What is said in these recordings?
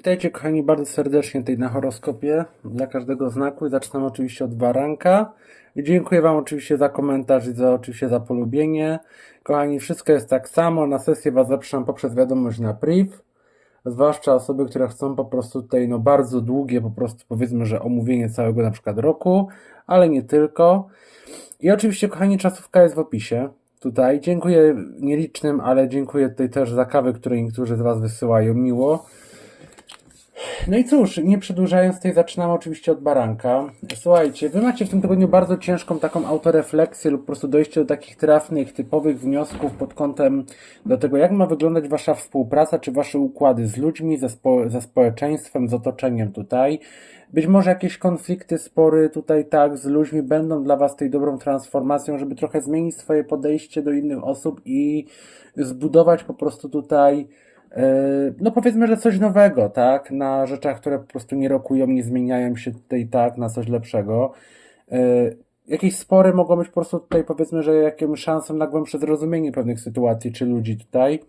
Witajcie kochani bardzo serdecznie tutaj na horoskopie dla każdego znaku. Zaczynam oczywiście od baranka. I dziękuję Wam oczywiście za komentarz i za oczywiście za polubienie. Kochani, wszystko jest tak samo. Na sesję Was zapraszam poprzez wiadomość na priv. Zwłaszcza osoby, które chcą po prostu tutaj no bardzo długie, po prostu powiedzmy, że omówienie całego na przykład roku, ale nie tylko. I oczywiście kochani, czasówka jest w opisie. Tutaj dziękuję nielicznym, ale dziękuję tutaj też za kawy, które niektórzy z Was wysyłają miło. No i cóż, nie przedłużając, tutaj zaczynamy oczywiście od baranka. Słuchajcie, wy macie w tym tygodniu bardzo ciężką taką autorefleksję lub po prostu dojście do takich trafnych, typowych wniosków pod kątem do tego, jak ma wyglądać wasza współpraca, czy wasze układy z ludźmi, ze, spo, ze społeczeństwem, z otoczeniem tutaj. Być może jakieś konflikty, spory tutaj tak z ludźmi będą dla was tej dobrą transformacją, żeby trochę zmienić swoje podejście do innych osób i zbudować po prostu tutaj no powiedzmy, że coś nowego, tak? Na rzeczach, które po prostu nie rokują, nie zmieniają się tutaj tak na coś lepszego. Yy, Jakieś spory mogą być po prostu tutaj powiedzmy, że jakąś szansą na głębsze zrozumienie pewnych sytuacji czy ludzi tutaj.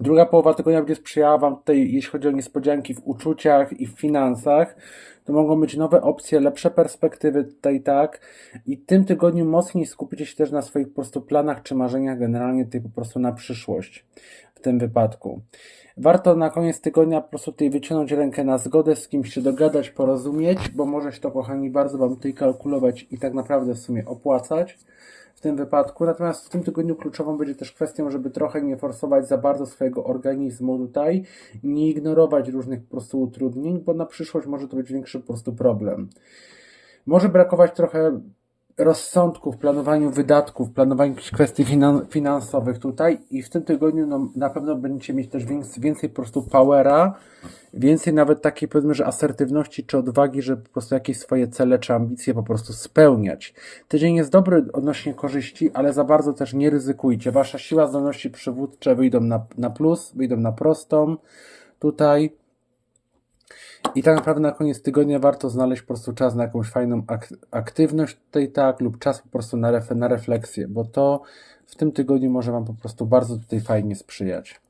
Druga połowa tygodnia będzie sprzyjała Wam tutaj, jeśli chodzi o niespodzianki w uczuciach i w finansach. To mogą być nowe opcje, lepsze perspektywy tutaj, tak. I w tym tygodniu mocniej skupicie się też na swoich po prostu planach czy marzeniach generalnie tutaj po prostu na przyszłość w tym wypadku. Warto na koniec tygodnia po prostu tutaj wyciągnąć rękę na zgodę z kimś się dogadać, porozumieć, bo może się to, kochani, bardzo Wam tutaj kalkulować i tak naprawdę w sumie opłacać w tym wypadku. Natomiast w tym tygodniu kluczową będzie też kwestią, żeby trochę nie forsować za bardzo swojego organizmu tutaj, nie ignorować różnych po prostu utrudnień, bo na przyszłość może to być większy po prostu problem. Może brakować trochę rozsądku w planowaniu wydatków, planowaniu jakichś kwestii finan finansowych tutaj i w tym tygodniu no, na pewno będziecie mieć też więcej, więcej po prostu powera, więcej nawet takiej powiedzmy, że asertywności czy odwagi, żeby po prostu jakieś swoje cele czy ambicje po prostu spełniać. Tydzień jest dobry odnośnie korzyści, ale za bardzo też nie ryzykujcie. Wasza siła zdolności przywódcze wyjdą na, na plus, wyjdą na prostą tutaj. I tak naprawdę na koniec tygodnia warto znaleźć po prostu czas na jakąś fajną ak aktywność tutaj tak, lub czas po prostu na, ref na refleksję, bo to w tym tygodniu może Wam po prostu bardzo tutaj fajnie sprzyjać.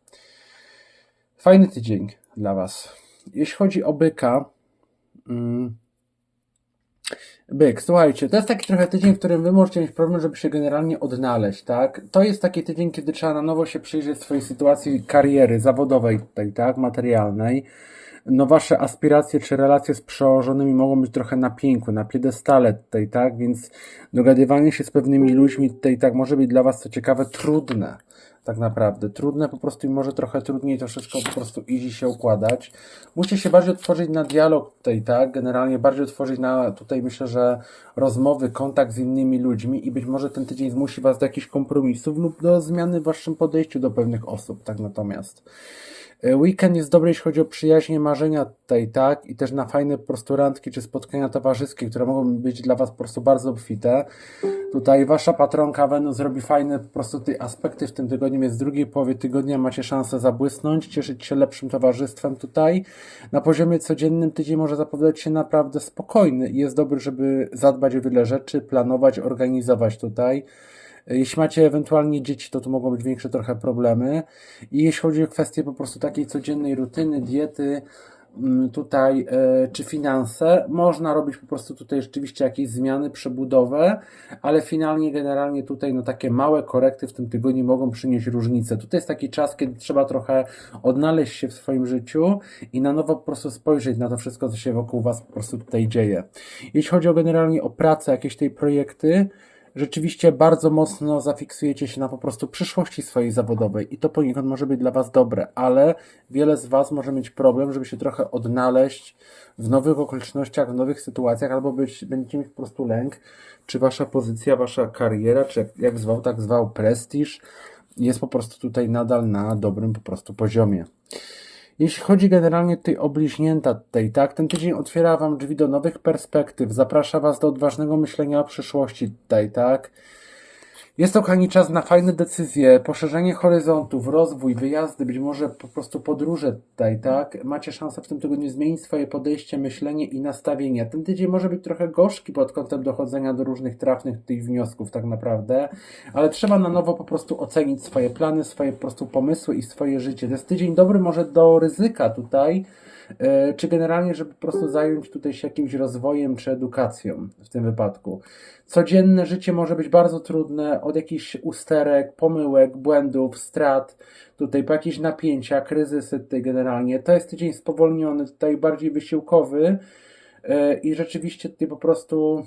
Fajny tydzień dla Was. Jeśli chodzi o byka, mm, Byk, słuchajcie, to jest taki trochę tydzień, w którym wy możecie mieć problem, żeby się generalnie odnaleźć, tak? To jest taki tydzień, kiedy trzeba na nowo się przyjrzeć swojej sytuacji kariery zawodowej tutaj, tak? Materialnej no wasze aspiracje czy relacje z przełożonymi mogą być trochę na pięku, na piedestale tutaj, tak? Więc dogadywanie się z pewnymi ludźmi tutaj, tak, może być dla was, co ciekawe, trudne. Tak naprawdę. Trudne po prostu i może trochę trudniej to wszystko po prostu easy się układać. Musicie się bardziej otworzyć na dialog tutaj, tak? Generalnie bardziej otworzyć na tutaj myślę, że rozmowy, kontakt z innymi ludźmi i być może ten tydzień zmusi was do jakichś kompromisów lub do zmiany w waszym podejściu do pewnych osób, tak natomiast. E, weekend jest dobry, jeśli chodzi o przyjaźnie, marzenia tutaj, tak? I też na fajne po prostu randki czy spotkania towarzyskie, które mogą być dla Was po prostu bardzo obfite. Tutaj Wasza patronka Wenus zrobi fajne po prostu te aspekty w tym tygodniu, więc w drugiej połowie tygodnia macie szansę zabłysnąć, cieszyć się lepszym towarzystwem tutaj. Na poziomie codziennym tydzień może zapowiadać się naprawdę spokojny i jest dobry, żeby zadbać o wiele rzeczy, planować, organizować tutaj. Jeśli macie ewentualnie dzieci, to tu mogą być większe trochę problemy. I jeśli chodzi o kwestie po prostu takiej codziennej rutyny, diety, mm, tutaj, e, czy finanse, można robić po prostu tutaj rzeczywiście jakieś zmiany, przebudowę, ale finalnie, generalnie tutaj, no takie małe korekty w tym tygodniu mogą przynieść różnicę. Tutaj jest taki czas, kiedy trzeba trochę odnaleźć się w swoim życiu i na nowo po prostu spojrzeć na to wszystko, co się wokół Was po prostu tutaj dzieje. Jeśli chodzi o generalnie o pracę, jakieś tej projekty, rzeczywiście bardzo mocno zafiksujecie się na po prostu przyszłości swojej zawodowej i to poniekąd może być dla Was dobre, ale wiele z Was może mieć problem, żeby się trochę odnaleźć w nowych okolicznościach, w nowych sytuacjach, albo być, będziecie mieć po prostu lęk, czy Wasza pozycja, Wasza kariera, czy jak, jak zwał, tak zwał prestiż, jest po prostu tutaj nadal na dobrym po prostu poziomie. Jeśli chodzi generalnie tutaj o bliźnięta tak, ten tydzień otwiera Wam drzwi do nowych perspektyw, zaprasza Was do odważnego myślenia o przyszłości tutaj, tak. Jest to kochani czas na fajne decyzje, poszerzenie horyzontów, rozwój, wyjazdy, być może po prostu podróże tutaj, tak? Macie szansę w tym tygodniu zmienić swoje podejście, myślenie i nastawienie. Ten tydzień może być trochę gorzki pod kątem dochodzenia do różnych trafnych tych wniosków tak naprawdę, ale trzeba na nowo po prostu ocenić swoje plany, swoje po prostu pomysły i swoje życie. To jest tydzień dobry może do ryzyka tutaj, czy generalnie, żeby po prostu zająć tutaj się jakimś rozwojem czy edukacją w tym wypadku. Codzienne życie może być bardzo trudne, od jakichś usterek, pomyłek, błędów, strat, tutaj po jakieś napięcia, kryzysy tutaj generalnie. To jest tydzień spowolniony, tutaj bardziej wysiłkowy e, i rzeczywiście tutaj po prostu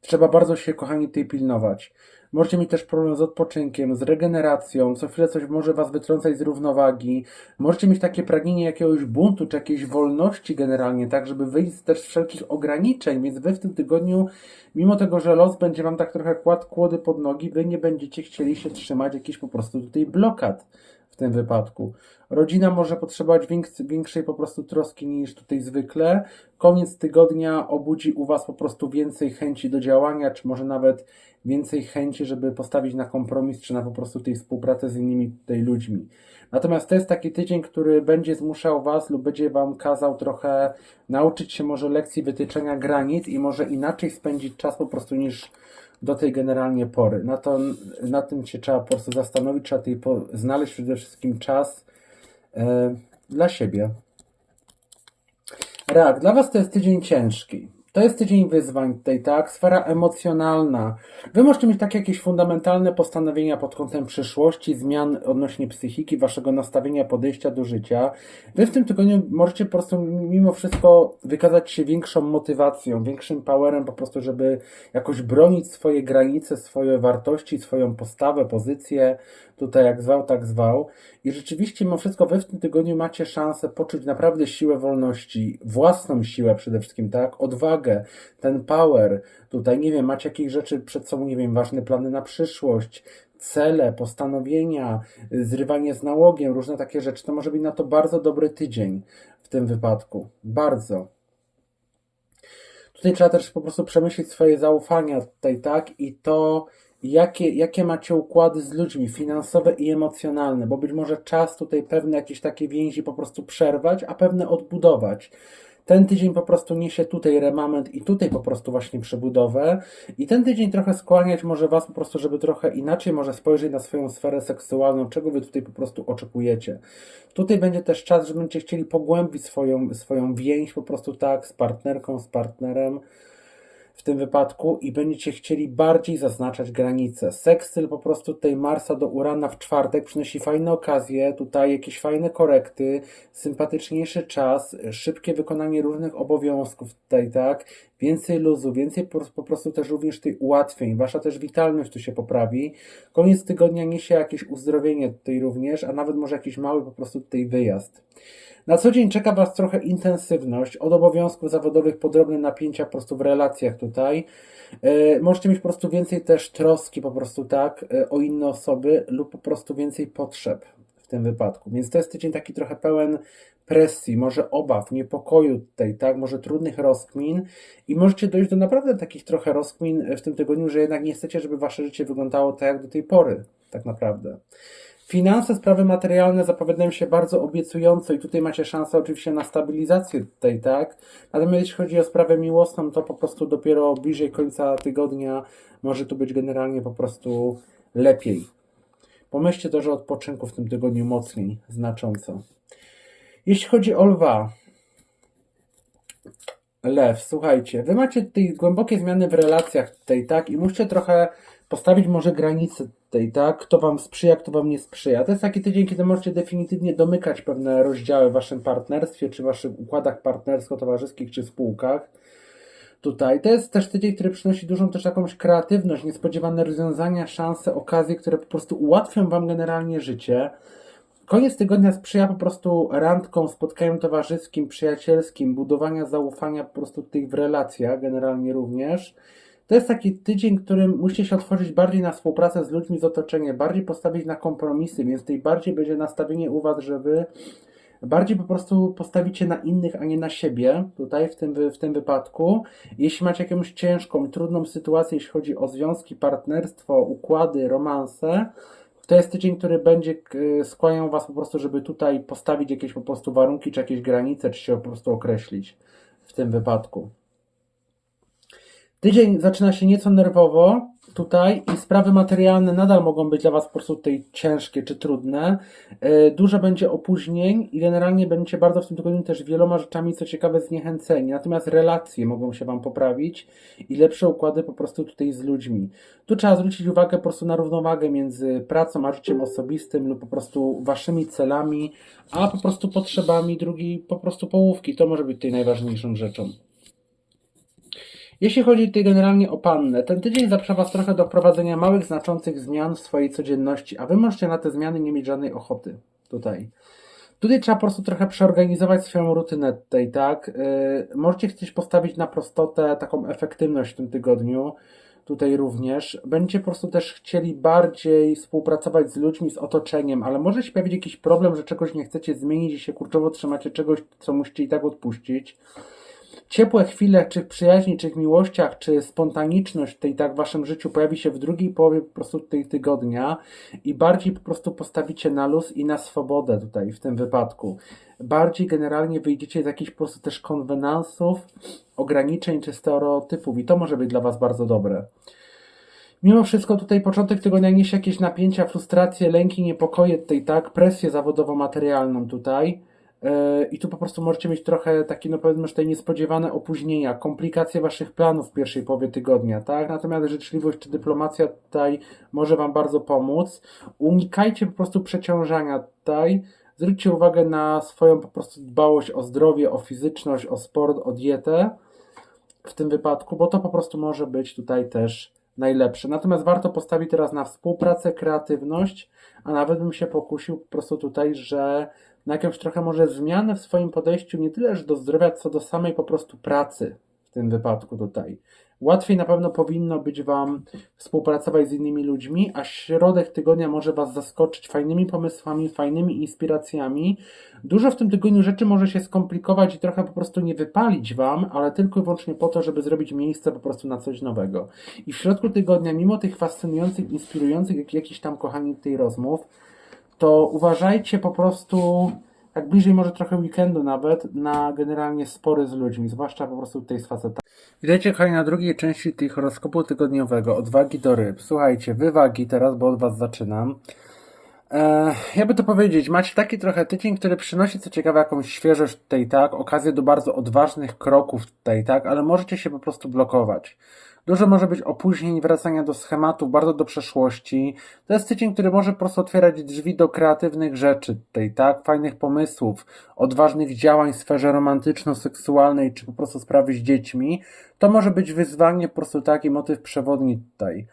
trzeba bardzo się, kochani, tutaj pilnować. Możecie mieć też problem z odpoczynkiem, z regeneracją, co chwilę coś może Was wytrącać z równowagi. Możecie mieć takie pragnienie jakiegoś buntu, czy jakiejś wolności generalnie, tak, żeby wyjść też z wszelkich ograniczeń, więc Wy w tym tygodniu, mimo tego, że los będzie Wam tak trochę kładł kłody pod nogi, Wy nie będziecie chcieli się trzymać jakichś po prostu tutaj blokad w tym wypadku. Rodzina może potrzebować większej po prostu troski niż tutaj zwykle. Koniec tygodnia obudzi u Was po prostu więcej chęci do działania, czy może nawet więcej chęci, żeby postawić na kompromis, czy na po prostu tej współpracę z innymi tutaj ludźmi. Natomiast to jest taki tydzień, który będzie zmuszał Was lub będzie Wam kazał trochę nauczyć się może lekcji wytyczenia granic i może inaczej spędzić czas po prostu niż do tej generalnie pory. Na, to, na tym się trzeba po prostu zastanowić, trzeba tej po, znaleźć przede wszystkim czas e, dla siebie. Reak, dla Was to jest tydzień ciężki. To jest tydzień wyzwań tutaj, tak? Sfera emocjonalna. Wy możecie mieć takie jakieś fundamentalne postanowienia pod kątem przyszłości, zmian odnośnie psychiki, waszego nastawienia, podejścia do życia. Wy w tym tygodniu możecie po prostu mimo wszystko wykazać się większą motywacją, większym powerem po prostu, żeby jakoś bronić swoje granice, swoje wartości, swoją postawę, pozycję, tutaj jak zwał, tak zwał. I rzeczywiście mimo wszystko wy w tym tygodniu macie szansę poczuć naprawdę siłę wolności, własną siłę przede wszystkim, tak? Odwagę, ten power. Tutaj, nie wiem, macie jakieś rzeczy przed sobą, nie wiem, ważne plany na przyszłość, cele, postanowienia, zrywanie z nałogiem, różne takie rzeczy. To może być na to bardzo dobry tydzień w tym wypadku. Bardzo. Tutaj trzeba też po prostu przemyśleć swoje zaufania tutaj, tak? I to, jakie, jakie macie układy z ludźmi, finansowe i emocjonalne, bo być może czas tutaj pewne jakieś takie więzi po prostu przerwać, a pewne odbudować. Ten tydzień po prostu niesie tutaj remament i tutaj po prostu właśnie przebudowę. I ten tydzień trochę skłaniać może Was po prostu, żeby trochę inaczej może spojrzeć na swoją sferę seksualną, czego Wy tutaj po prostu oczekujecie. Tutaj będzie też czas, że będziecie chcieli pogłębić swoją, swoją więź po prostu tak z partnerką, z partnerem w tym wypadku i będziecie chcieli bardziej zaznaczać granice. Sekstyl po prostu tej Marsa do Urana w czwartek przynosi fajne okazje, tutaj jakieś fajne korekty, sympatyczniejszy czas, szybkie wykonanie różnych obowiązków tutaj, tak? Więcej luzu, więcej po, po prostu też również tych ułatwień. Wasza też witalność tu się poprawi. Koniec tygodnia niesie jakieś uzdrowienie tutaj również, a nawet może jakiś mały po prostu tutaj wyjazd. Na co dzień czeka Was trochę intensywność, od obowiązków zawodowych po drobne napięcia po prostu w relacjach tutaj. E, możecie mieć po prostu więcej też troski po prostu tak e, o inne osoby lub po prostu więcej potrzeb w tym wypadku. Więc to jest tydzień taki trochę pełen presji, może obaw, niepokoju tutaj, tak, może trudnych rozkmin i możecie dojść do naprawdę takich trochę rozkmin w tym tygodniu, że jednak nie chcecie, żeby wasze życie wyglądało tak jak do tej pory, tak naprawdę. Finanse, sprawy materialne zapowiadają się bardzo obiecująco i tutaj macie szansę oczywiście na stabilizację tutaj, tak? Natomiast jeśli chodzi o sprawę miłosną, to po prostu dopiero bliżej końca tygodnia może tu być generalnie po prostu lepiej. Pomyślcie też o odpoczynku w tym tygodniu mocniej, znacząco. Jeśli chodzi o lwa, lew, słuchajcie, wy macie tutaj głębokie zmiany w relacjach tutaj, tak? I musicie trochę postawić może granice tutaj, tak? Kto wam sprzyja, kto wam nie sprzyja. To jest taki tydzień, kiedy możecie definitywnie domykać pewne rozdziały w waszym partnerstwie, czy waszych układach partnersko-towarzyskich, czy spółkach. Tutaj. To jest też tydzień, który przynosi dużą też jakąś kreatywność, niespodziewane rozwiązania, szanse, okazje, które po prostu ułatwią wam generalnie życie. Koniec tygodnia sprzyja po prostu randkom, spotkaniom towarzyskim, przyjacielskim, budowania zaufania po prostu tych w relacjach generalnie również. To jest taki tydzień, którym musicie się otworzyć bardziej na współpracę z ludźmi z otoczenia, bardziej postawić na kompromisy, więc tutaj bardziej będzie nastawienie u Was, że Wy bardziej po prostu postawicie na innych, a nie na siebie, tutaj w tym, w tym wypadku. Jeśli macie jakąś ciężką, trudną sytuację, jeśli chodzi o związki, partnerstwo, układy, romanse, to jest tydzień, który będzie skłaniał Was po prostu, żeby tutaj postawić jakieś po prostu warunki, czy jakieś granice, czy się po prostu określić w tym wypadku. Tydzień zaczyna się nieco nerwowo tutaj i sprawy materialne nadal mogą być dla Was po prostu tutaj ciężkie czy trudne. E, Dużo będzie opóźnień i generalnie będziecie bardzo w tym tygodniu też wieloma rzeczami, co ciekawe, zniechęceni. Natomiast relacje mogą się Wam poprawić i lepsze układy po prostu tutaj z ludźmi. Tu trzeba zwrócić uwagę po prostu na równowagę między pracą a życiem osobistym lub po prostu Waszymi celami, a po prostu potrzebami drugiej po prostu połówki. To może być tutaj najważniejszą rzeczą. Jeśli chodzi generalnie o pannę, ten tydzień zaprasza Was trochę do wprowadzenia małych, znaczących zmian w swojej codzienności, a Wy możecie na te zmiany nie mieć żadnej ochoty tutaj. Tutaj trzeba po prostu trochę przeorganizować swoją rutynę tutaj, tak? Yy, możecie chcieć postawić na prostotę, taką efektywność w tym tygodniu, tutaj również. Będziecie po prostu też chcieli bardziej współpracować z ludźmi, z otoczeniem, ale może się pojawić jakiś problem, że czegoś nie chcecie zmienić i się kurczowo trzymacie czegoś, co musicie i tak odpuścić ciepłe chwile, czy w przyjaźni, czy w miłościach, czy spontaniczność tej tak w waszym życiu pojawi się w drugiej połowie po prostu tej tygodnia i bardziej po prostu postawicie na luz i na swobodę tutaj w tym wypadku. Bardziej generalnie wyjdziecie z jakichś po prostu też konwenansów, ograniczeń czy stereotypów i to może być dla was bardzo dobre. Mimo wszystko tutaj początek tygodnia niesie jakieś napięcia, frustracje, lęki, niepokoje tutaj, tak, presję zawodowo-materialną tutaj. Yy, I tu po prostu możecie mieć trochę takie, no powiedzmy, że te niespodziewane opóźnienia, komplikacje waszych planów w pierwszej połowie tygodnia, tak? Natomiast życzliwość czy dyplomacja tutaj może wam bardzo pomóc. Unikajcie po prostu przeciążania tutaj. Zwróćcie uwagę na swoją po prostu dbałość o zdrowie, o fizyczność, o sport, o dietę w tym wypadku, bo to po prostu może być tutaj też najlepsze. Natomiast warto postawić teraz na współpracę, kreatywność, a nawet bym się pokusił po prostu tutaj, że na trochę może zmianę w swoim podejściu nie tyle, że do zdrowia, co do samej po prostu pracy w tym wypadku tutaj. Łatwiej na pewno powinno być Wam współpracować z innymi ludźmi, a środek tygodnia może Was zaskoczyć fajnymi pomysłami, fajnymi inspiracjami. Dużo w tym tygodniu rzeczy może się skomplikować i trochę po prostu nie wypalić Wam, ale tylko i wyłącznie po to, żeby zrobić miejsce po prostu na coś nowego. I w środku tygodnia, mimo tych fascynujących, inspirujących, jak jakichś tam kochani tej rozmów, to uważajcie po prostu, jak bliżej może trochę weekendu nawet, na generalnie spory z ludźmi, zwłaszcza po prostu tutaj z facetami. Witajcie kochani na drugiej części tej horoskopu tygodniowego, od wagi do ryb. Słuchajcie, wy wagi teraz, bo od was zaczynam. E, jakby to powiedzieć, macie taki trochę tydzień, który przynosi co ciekawe jakąś świeżość tutaj, tak, okazję do bardzo odważnych kroków tutaj, tak, ale możecie się po prostu blokować. Dużo może być opóźnień, wracania do schematów, bardzo do przeszłości. To jest tydzień, który może po prostu otwierać drzwi do kreatywnych rzeczy tutaj, tak? Fajnych pomysłów, odważnych działań w sferze romantyczno-seksualnej, czy po prostu sprawy z dziećmi. To może być wyzwanie po prostu taki motyw przewodni tutaj.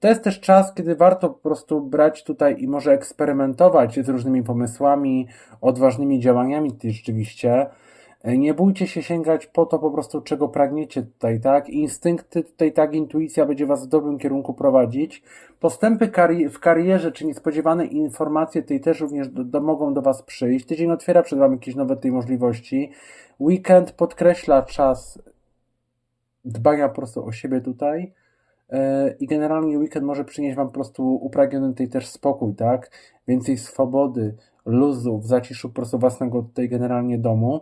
To jest też czas, kiedy warto po prostu brać tutaj i może eksperymentować z różnymi pomysłami, odważnymi działaniami rzeczywiście. Nie bójcie się sięgać po to po prostu, czego pragniecie tutaj, tak? Instynkty tutaj, tak, intuicja będzie Was w dobrym kierunku prowadzić. Postępy kari- w karierze, czy niespodziewane informacje tutaj też również do, do, mogą do Was przyjść. Tydzień otwiera przed Wami jakieś nowe tej możliwości. Weekend podkreśla czas dbania po prostu o siebie tutaj. I generalnie weekend może przynieść Wam po prostu upragniony tutaj też spokój, tak? Więcej swobody, luzu, w zaciszu po prostu własnego tutaj generalnie domu.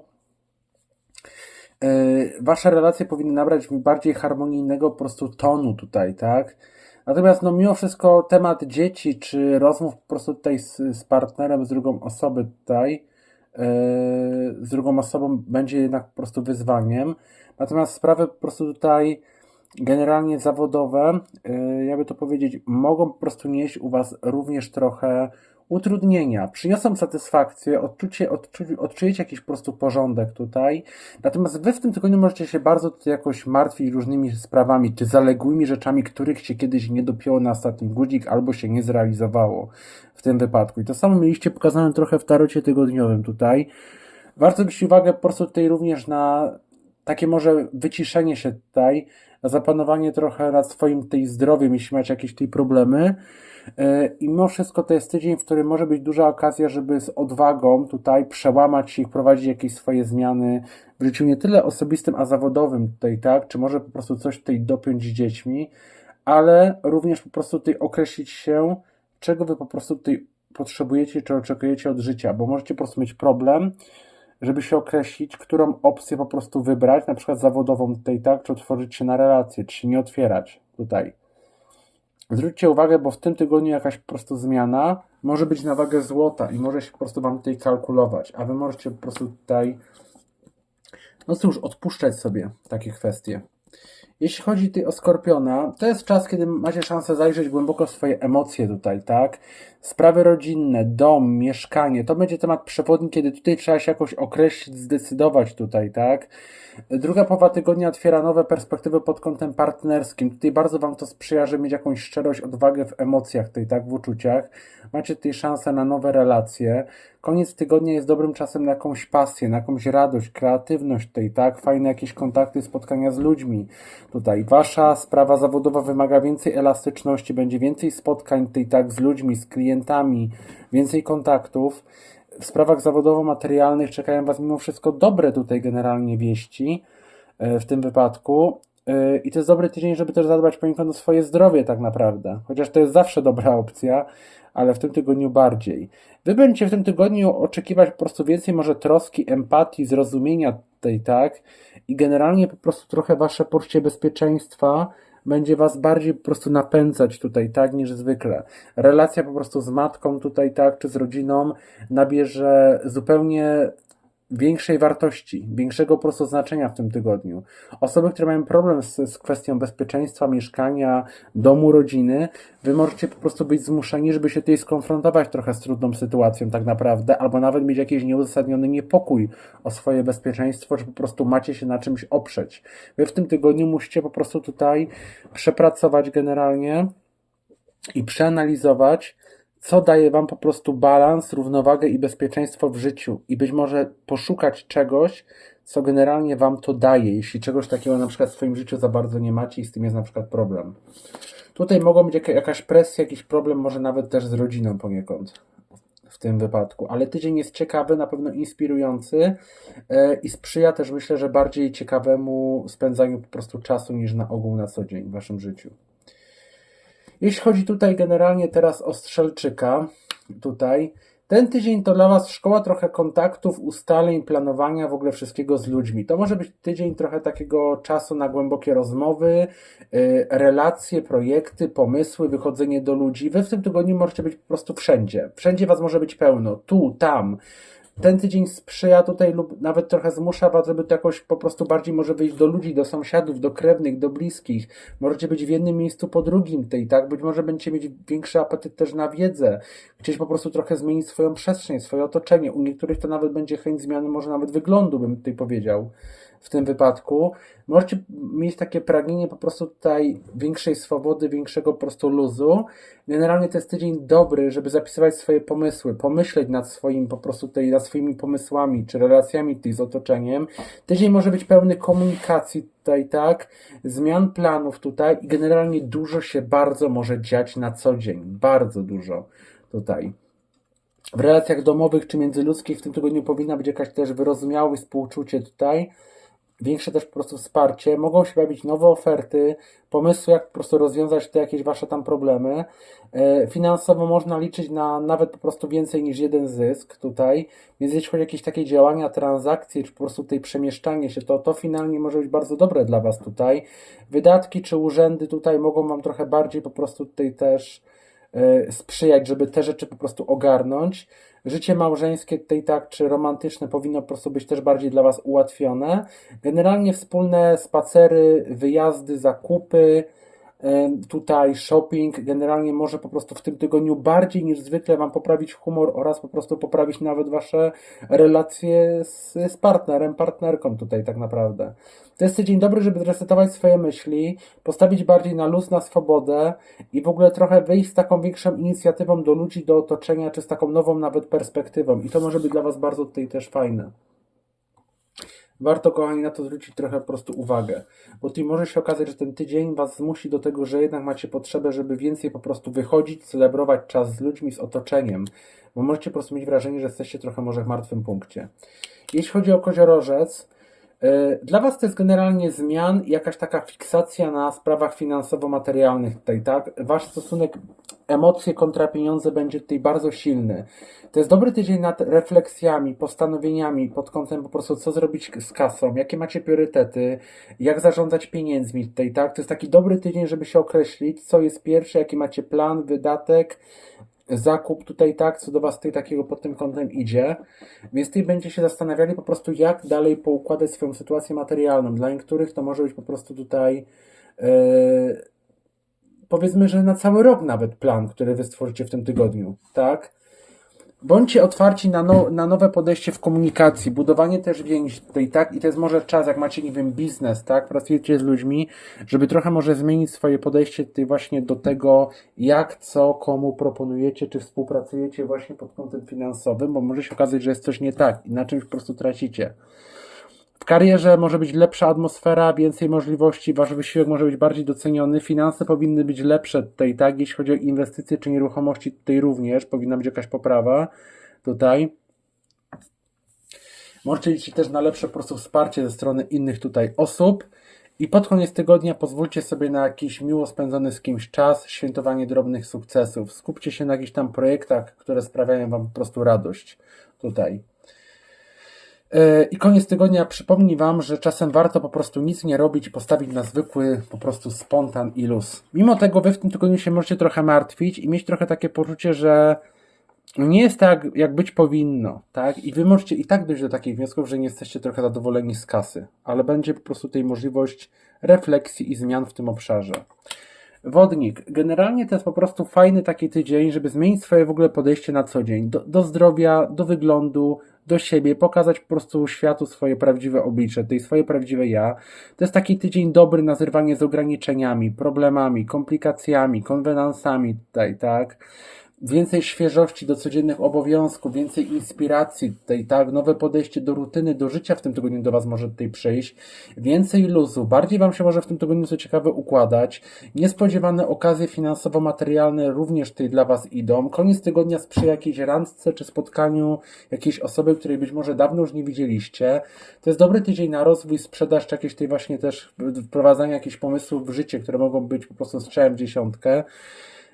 Wasze relacje powinny nabrać bardziej harmonijnego po prostu tonu tutaj, tak? Natomiast no mimo wszystko temat dzieci, czy rozmów po prostu tutaj z, z partnerem, z drugą osobą tutaj, z drugą osobą będzie jednak po prostu wyzwaniem. Natomiast sprawy po prostu tutaj generalnie zawodowe, jakby to powiedzieć, mogą po prostu nieść u Was również trochę utrudnienia. Przyniosą satysfakcję, odczucie, odczu, odczujecie jakiś po prostu porządek tutaj. Natomiast Wy w tym tygodniu możecie się bardzo tutaj jakoś martwić różnymi sprawami, czy zaległymi rzeczami, których się kiedyś nie dopięło na ostatni guzik, albo się nie zrealizowało w tym wypadku. I to samo mieliście pokazane trochę w tarocie tygodniowym tutaj. Warto zwrócić uwagę po prostu tutaj również na takie może wyciszenie się tutaj, zapanowanie trochę nad swoim tej zdrowiem, jeśli macie jakieś tej problemy. I mimo wszystko to jest tydzień, w którym może być duża okazja, żeby z odwagą tutaj przełamać się i wprowadzić jakieś swoje zmiany w życiu nie tyle osobistym, a zawodowym tutaj, tak? Czy może po prostu coś tutaj dopiąć z dziećmi, ale również po prostu tutaj określić się, czego wy po prostu tutaj potrzebujecie, czy oczekujecie od życia, bo możecie po prostu mieć problem żeby się określić, którą opcję po prostu wybrać, na przykład zawodową tutaj, tak, czy otworzyć się na relacje, czy się nie otwierać tutaj. Zwróćcie uwagę, bo w tym tygodniu jakaś po prostu zmiana może być na wagę złota i może się po prostu Wam tutaj kalkulować, a Wy możecie po prostu tutaj, no cóż, odpuszczać sobie takie kwestie. Jeśli chodzi tutaj o Skorpiona, to jest czas, kiedy macie szansę zajrzeć głęboko w swoje emocje tutaj, tak? Sprawy rodzinne, dom, mieszkanie, to będzie temat przewodni, kiedy tutaj trzeba się jakoś określić, zdecydować tutaj, tak? Druga połowa tygodnia otwiera nowe perspektywy pod kątem partnerskim. Tutaj bardzo Wam to sprzyja, żeby mieć jakąś szczerość, odwagę w emocjach tutaj, tak? W uczuciach. Macie tutaj szansę na nowe relacje. Koniec tygodnia jest dobrym czasem na jakąś pasję, na jakąś radość, kreatywność tutaj, tak? Fajne jakieś kontakty, spotkania z ludźmi tutaj. Wasza sprawa zawodowa wymaga więcej elastyczności, będzie więcej spotkań tutaj, tak? Z ludźmi, z klientami, więcej kontaktów. W sprawach zawodowo-materialnych czekają Was mimo wszystko dobre tutaj generalnie wieści e, w tym wypadku. E, I to jest dobry tydzień, żeby też zadbać poniekąd o swoje zdrowie tak naprawdę. Chociaż to jest zawsze dobra opcja, ale w tym tygodniu bardziej. Wy będziecie w tym tygodniu oczekiwać po prostu więcej może troski, empatii, zrozumienia tutaj, tak? I generalnie po prostu trochę Wasze poczucie bezpieczeństwa będzie was bardziej po prostu napędzać tutaj, tak, niż zwykle. Relacja po prostu z matką tutaj, tak, czy z rodziną nabierze zupełnie większej wartości, większego po prostu znaczenia w tym tygodniu. Osoby, które mają problem z, z kwestią bezpieczeństwa, mieszkania, domu, rodziny, wy możecie po prostu być zmuszeni, żeby się tutaj skonfrontować trochę z trudną sytuacją tak naprawdę, albo nawet mieć jakiś nieuzasadniony niepokój o swoje bezpieczeństwo, że po prostu macie się na czymś oprzeć. Wy w tym tygodniu musicie po prostu tutaj przepracować generalnie i przeanalizować, co daje Wam po prostu balans, równowagę i bezpieczeństwo w życiu i być może poszukać czegoś, co generalnie Wam to daje, jeśli czegoś takiego na przykład w swoim życiu za bardzo nie macie i z tym jest na przykład problem. Tutaj mogą być jakaś presja, jakiś problem, może nawet też z rodziną poniekąd w tym wypadku, ale tydzień jest ciekawy, na pewno inspirujący e, i sprzyja też myślę, że bardziej ciekawemu spędzaniu po prostu czasu niż na ogół na co dzień w Waszym życiu. Jeśli chodzi tutaj generalnie teraz o Strzelczyka, tutaj, ten tydzień to dla Was szkoła trochę kontaktów, ustaleń, planowania w ogóle wszystkiego z ludźmi. To może być tydzień trochę takiego czasu na głębokie rozmowy, yy, relacje, projekty, pomysły, wychodzenie do ludzi. Wy w tym tygodniu możecie być po prostu wszędzie. Wszędzie Was może być pełno. Tu, tam ten tydzień sprzyja tutaj lub nawet trochę zmusza Was, żeby to jakoś po prostu bardziej może wyjść do ludzi, do sąsiadów, do krewnych, do bliskich. Możecie być w jednym miejscu po drugim tej, tak? Być może będziecie mieć większy apetyt też na wiedzę. Gdzieś po prostu trochę zmienić swoją przestrzeń, swoje otoczenie. U niektórych to nawet będzie chęć zmiany, może nawet wyglądu, bym tutaj powiedział w tym wypadku. Możecie mieć takie pragnienie po prostu tutaj większej swobody, większego po prostu luzu. Generalnie to jest tydzień dobry, żeby zapisywać swoje pomysły, pomyśleć nad swoim po prostu tutaj, nad swoimi pomysłami, czy relacjami tutaj z otoczeniem. Tydzień może być pełny komunikacji tutaj, tak, zmian planów tutaj i generalnie dużo się bardzo może dziać na co dzień. Bardzo dużo tutaj. W relacjach domowych czy międzyludzkich w tym tygodniu powinna być jakaś też wyrozumiałość, współczucie tutaj większe też po prostu wsparcie, mogą się pojawić nowe oferty, pomysły, jak po prostu rozwiązać te jakieś wasze tam problemy. E, finansowo można liczyć na nawet po prostu więcej niż jeden zysk tutaj, więc jeśli chodzi o jakieś takie działania, transakcje, czy po prostu tutaj przemieszczanie się, to to finalnie może być bardzo dobre dla was tutaj. Wydatki czy urzędy tutaj mogą wam trochę bardziej po prostu tutaj też sprzyjać, żeby te rzeczy po prostu ogarnąć. Życie małżeńskie tutaj tak, czy romantyczne powinno po prostu być też bardziej dla Was ułatwione. Generalnie wspólne spacery, wyjazdy, zakupy, tutaj shopping generalnie może po prostu w tym tygodniu bardziej niż zwykle Wam poprawić humor oraz po prostu poprawić nawet Wasze relacje z, z partnerem, partnerką tutaj tak naprawdę. To jest tydzień dobry, żeby zresetować swoje myśli, postawić bardziej na luz, na swobodę i w ogóle trochę wyjść z taką większą inicjatywą do ludzi, do otoczenia, czy z taką nową nawet perspektywą. I to może być dla Was bardzo tutaj też fajne warto, kochani, na to zwrócić trochę po prostu uwagę, bo tu może się okazać, że ten tydzień Was zmusi do tego, że jednak macie potrzebę, żeby więcej po prostu wychodzić, celebrować czas z ludźmi, z otoczeniem, bo możecie po prostu mieć wrażenie, że jesteście trochę może w martwym punkcie. Jeśli chodzi o koziorożec, yy, dla Was to jest generalnie zmian jakaś taka fiksacja na sprawach finansowo-materialnych tutaj, tak? Wasz stosunek emocje kontra pieniądze będzie tutaj bardzo silny. To jest dobry tydzień nad refleksjami, postanowieniami pod kątem po prostu co zrobić z kasą, jakie macie priorytety, jak zarządzać pieniędzmi tutaj, tak? To jest taki dobry tydzień, żeby się określić, co jest pierwsze, jaki macie plan, wydatek, zakup tutaj, tak, co do Was tutaj takiego pod tym kątem idzie. Więc tutaj będziecie się zastanawiali po prostu, jak dalej poukładać swoją sytuację materialną. Dla niektórych to może być po prostu tutaj e, powiedzmy, że na cały rok nawet plan, który wy stworzycie w tym tygodniu, tak? Bądźcie otwarci na, no, na nowe podejście w komunikacji, budowanie też więzi tutaj, tak? I to jest może czas, jak macie, nie wiem, biznes, tak? Pracujecie z ludźmi, żeby trochę może zmienić swoje podejście tutaj właśnie do tego, jak, co, komu proponujecie, czy współpracujecie właśnie pod kątem finansowym, bo może się okazać, że jest coś nie tak i na czymś po prostu tracicie. Karierze może być lepsza atmosfera, więcej możliwości, wasz wysiłek może być bardziej doceniony, finanse powinny być lepsze tutaj, tak? Jeśli chodzi o inwestycje czy nieruchomości, tutaj również powinna być jakaś poprawa tutaj. Możecie liczyć też na lepsze po prostu wsparcie ze strony innych tutaj osób. I pod koniec tygodnia pozwólcie sobie na jakiś miło spędzony z kimś czas, świętowanie drobnych sukcesów. Skupcie się na jakichś tam projektach, które sprawiają Wam po prostu radość tutaj. E, I koniec tygodnia przypomni Wam, że czasem warto po prostu nic nie robić i postawić na zwykły po prostu spontan i luz. Mimo tego Wy w tym tygodniu się możecie trochę martwić i mieć trochę takie poczucie, że nie jest tak, jak być powinno, tak? I Wy możecie i tak dojść do takich wniosków, że nie jesteście trochę zadowoleni z kasy, ale będzie po prostu tej możliwość refleksji i zmian w tym obszarze. Wodnik. Generalnie to jest po prostu fajny taki tydzień, żeby zmienić swoje w ogóle podejście na co dzień. Do, do zdrowia, do wyglądu, do siebie, pokazać po prostu światu swoje prawdziwe oblicze, tej swoje prawdziwe ja. To jest taki tydzień dobry na zerwanie z ograniczeniami, problemami, komplikacjami, konwenansami tutaj, tak? Więcej świeżości do codziennych obowiązków, więcej inspiracji. Tutaj, tak, nowe podejście do rutyny, do życia w tym tygodniu do Was może tutaj przyjść, więcej luzu, bardziej Wam się może w tym tygodniu co ciekawe układać, niespodziewane okazje finansowo-materialne również tutaj dla Was idą, koniec tygodnia sprzyja jakiejś randce czy spotkaniu jakiejś osoby, której być może dawno już nie widzieliście, to jest dobry tydzień na rozwój, sprzedaż, czy jakieś tej właśnie też wprowadzania jakichś pomysłów w życie, które mogą być po prostu strzałem w dziesiątkę,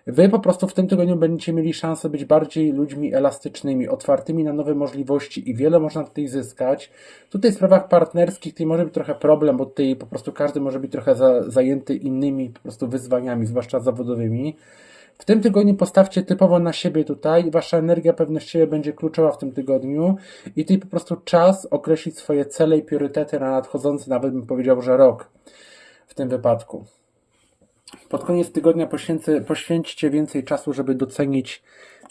Wy po prostu w tym tygodniu będziecie mieli szansę być bardziej ludźmi elastycznymi, otwartymi na nowe możliwości i wiele można tutaj zyskać. Tutaj w sprawach partnerskich tutaj może być trochę problem, bo tutaj po prostu każdy może być trochę za, zajęty innymi po prostu wyzwaniami, zwłaszcza zawodowymi. W tym tygodniu postawcie typowo na siebie tutaj. Wasza energia, pewność siebie będzie kluczowa w tym tygodniu i tutaj po prostu czas określić swoje cele i priorytety na nadchodzący, nawet bym powiedział, że rok w tym wypadku. Pod koniec tygodnia poświęcę, poświęćcie więcej czasu, żeby docenić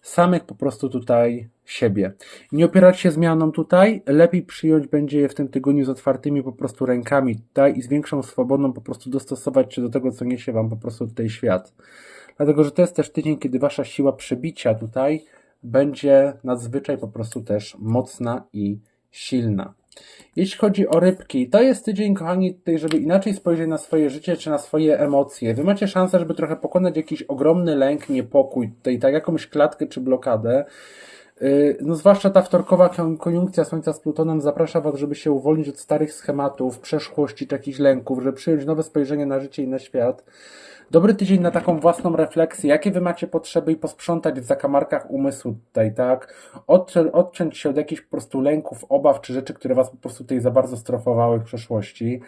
samych po prostu tutaj siebie. Nie opierać się zmianom tutaj, lepiej przyjąć będzie je w tym tygodniu z otwartymi po prostu rękami tutaj i z większą swobodą po prostu dostosować się do tego, co niesie Wam po prostu tutaj świat. Dlatego, że to jest też tydzień, kiedy Wasza siła przebicia tutaj będzie nadzwyczaj po prostu też mocna i silna. Jeśli chodzi o rybki, to jest tydzień, kochani, tutaj, żeby inaczej spojrzeć na swoje życie czy na swoje emocje. Wy macie szansę, żeby trochę pokonać jakiś ogromny lęk, niepokój, tutaj tak jakąś klatkę czy blokadę. Y, no zwłaszcza ta wtorkowa koniunkcja Słońca z Plutonem zaprasza Was, żeby się uwolnić od starych schematów, przeszłości czy jakichś lęków, żeby przyjąć nowe spojrzenie na życie i na świat. Dobry tydzień na taką własną refleksję, jakie wy macie potrzeby i posprzątać w zakamarkach umysłu tutaj, tak? Odciąć, odciąć się od jakichś po prostu lęków, obaw czy rzeczy, które was po prostu tutaj za bardzo strofowały w przeszłości.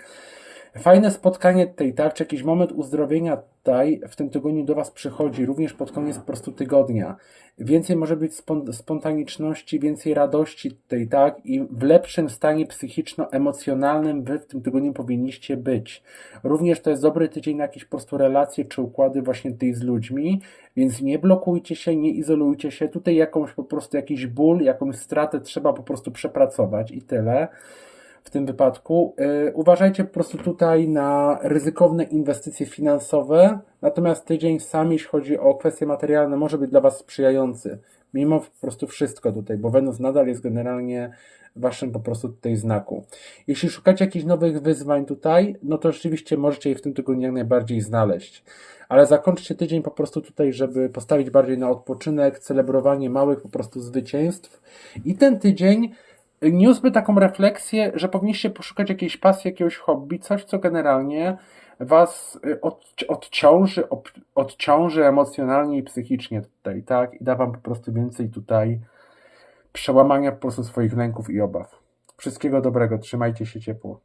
Fajne spotkanie tutaj, tak? Czy jakiś moment uzdrowienia tutaj w tym tygodniu do Was przychodzi, również pod koniec po prostu tygodnia. Więcej może być spontaniczności, więcej radości tutaj, tak? I w lepszym stanie psychiczno-emocjonalnym Wy w tym tygodniu powinniście być. Również to jest dobry tydzień na jakieś po prostu relacje czy układy właśnie tutaj z ludźmi, więc nie blokujcie się, nie izolujcie się. Tutaj jakąś po prostu jakiś ból, jakąś stratę trzeba po prostu przepracować i tyle w tym wypadku. Y, uważajcie po prostu tutaj na ryzykowne inwestycje finansowe, natomiast tydzień sam, jeśli chodzi o kwestie materialne, może być dla Was sprzyjający. Mimo po prostu wszystko tutaj, bo Wenus nadal jest generalnie waszym po prostu tutaj znaku. Jeśli szukacie jakichś nowych wyzwań tutaj, no to rzeczywiście możecie je w tym tygodniu jak najbardziej znaleźć. Ale zakończcie tydzień po prostu tutaj, żeby postawić bardziej na odpoczynek, celebrowanie małych po prostu zwycięstw. I ten tydzień niósłby taką refleksję, że powinniście poszukać jakiejś pasji, jakiegoś hobby, coś, co generalnie was y, od, odciąży, ob, odciąży emocjonalnie i psychicznie tutaj, tak? I da wam po prostu więcej tutaj przełamania po prostu swoich lęków i obaw. Wszystkiego dobrego, trzymajcie się ciepło.